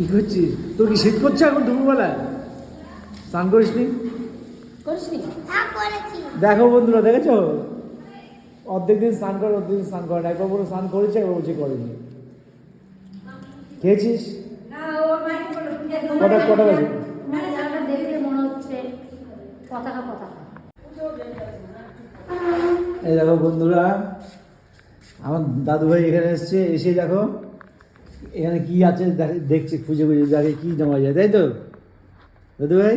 কি করছিস? তোর কি শীত করছে এখন দুপুরবেলা স্নান করিস নি করিসনি? হ্যাঁ দেখো বন্ধুরা দেখেছ? অর্ধেক দিন স্নান করে অর্ধেক দিন স্নান করে না। একবার বলে স্নান করেছে একবার বলছে করেনি। খেয়েছিস? কটা কটা বাজে? মানে এই দেখো বন্ধুরা আমার দাদু ভাই এখানে এসছে। এসে দেখো এখানে কি আছে দেখ- দেখছে খুঁজে খুঁজে দেখে কি জমা যায় তাই তো? দাদু ভাই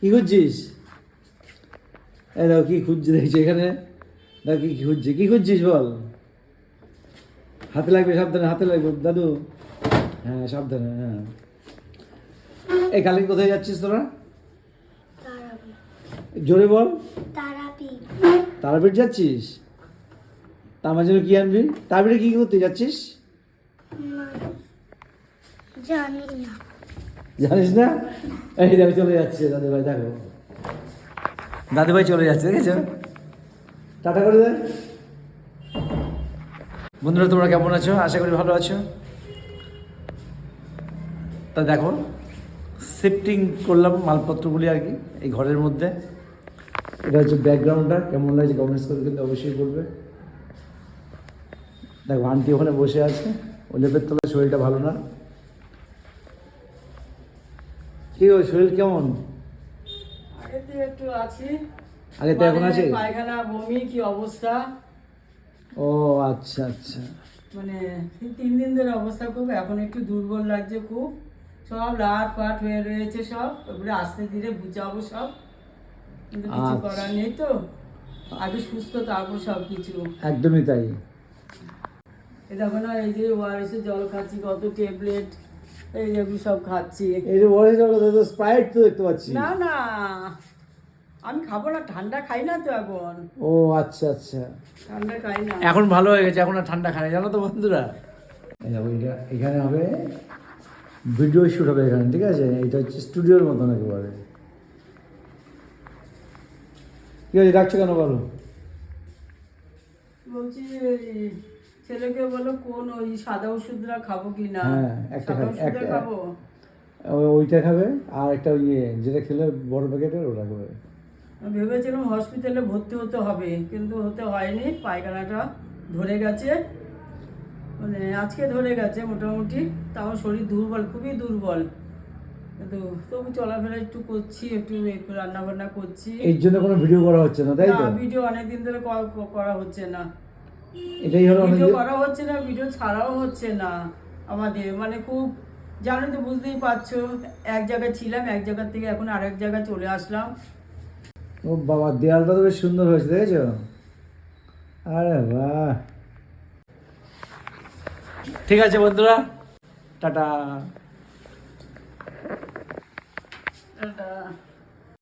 কি খুঁজছিস? এই দেখো কি খুঁজছে দেখছি এখানে। দেখো কি খুঁজছে কি খুঁজছিস বল? হাতে লাগবে সাবধানে হাতে লাগবে দাদু। হ্যাঁ সাবধানে হ্যাঁ। এই কালকে কোথায় যাচ্ছিস তোরা? জোরে বল। তারাপি তারাপীঠ যাচ্ছিস? তা আমার জন্য কি আনবি? তারাপীঠে কি করতে যাচ্ছিস? জানি না। জানিস না? এই দেখো, চলে যাচ্ছে, দাদু ভাই, দেখো। দাদু ভাই চলে যাচ্ছে, দেখেছ? টাটা করে দেয় বন্ধুরা, তোমরা কেমন আছো? আশা করি ভালো আছো। তা দেখো শিফটিং করলাম মালপত্রগুলি আর কি, এই ঘরের মধ্যে। এটা হচ্ছে ব্যাকগ্রাউন্ডটা, কেমন লাগছে কমেন্টস করে কিন্তু অবশ্যই করবে দেখো, আন্টি ওখানে বসে আছে। ও লেপের তলায় শরীরটা ভালো না? কি গো শরীর কেমন? আগে তো একটু আছি। আগে তো এখন আছে? মানে পায়খানা বমি কি অবস্থা? ও আচ্ছা আচ্ছা। মানে তিন দিন ধরে অবস্থা খুব এখন একটু দুর্বল লাগছে খুব। সব লাট পাট হয়ে রয়েছে সব ওগুলো আস্তে ধীরে বুঝাবো সব। কিন্তু কিছু আচ্ছা। করার নেই তো। আগে সুস্থ তারপর সব কিছু একদমই তাই। দেখো না এই যে ওয়ারেসে জল খাচ্ছি কত ট্যাবলেট এই যেগুলো সব খাচ্ছি। এই যে বলে যাব তো স্প্রাইট তো দেখতে পাচ্ছি। না না আমি খাব না ঠান্ডা খাই না তো এখন। ও আচ্ছা আচ্ছা। ঠান্ডা খাই না। এখন ভালো হয়ে গেছে এখন আর ঠান্ডা খায় জানো তো বন্ধুরা? এখানে হবে ভিডিও শুট হবে এখানে ঠিক আছে? এটা হচ্ছে স্টুডিওর মতন একেবারে। ঠিক আছে রাখছো কেন বলো? বলছি ছেলেকে বলো কোন ওই সাদা ওষুধরা খাব কি না? হ্যাঁ, একটা সাদা খাবে, ওষুধরা একটা- খাব? ওইটা খাবে আর একটা ইয়ে যেটা খেলে বড় প্যাকেটের ওটা খাবে। আমি ভেবেছিলাম হসপিটালে ভর্তি হতে হবে কিন্তু হতে হয়নি পায়খানাটা ধরে গেছে। মানে আজকে ধরে গেছে মোটামুটি তাও শরীর দুর্বল খুবই দুর্বল। কিন্তু তবু চলাফেরা একটু করছি একটু একটু রান্না বান্না করছি। এর জন্য কোনো ভিডিও করা হচ্ছে না তাই তো? ভিডিও অনেকদিন ধরে ক- ক- করা হচ্ছে না। এটাই হলো ভিডিও করা হচ্ছে না ভিডিও ছাড়াও হচ্ছে না আমাদের। মানে খুব জানো তো বুঝতেই পারছ এক জায়গায় ছিলাম এক জায়গা থেকে এখন আরেক জায়গায় চলে আসলাম। ও বাবা দেয়ালটা তো বেশ সুন্দর হয়েছে দেখেছ? আরে বাহ। ঠিক আছে বন্ধুরা টাটা। এটা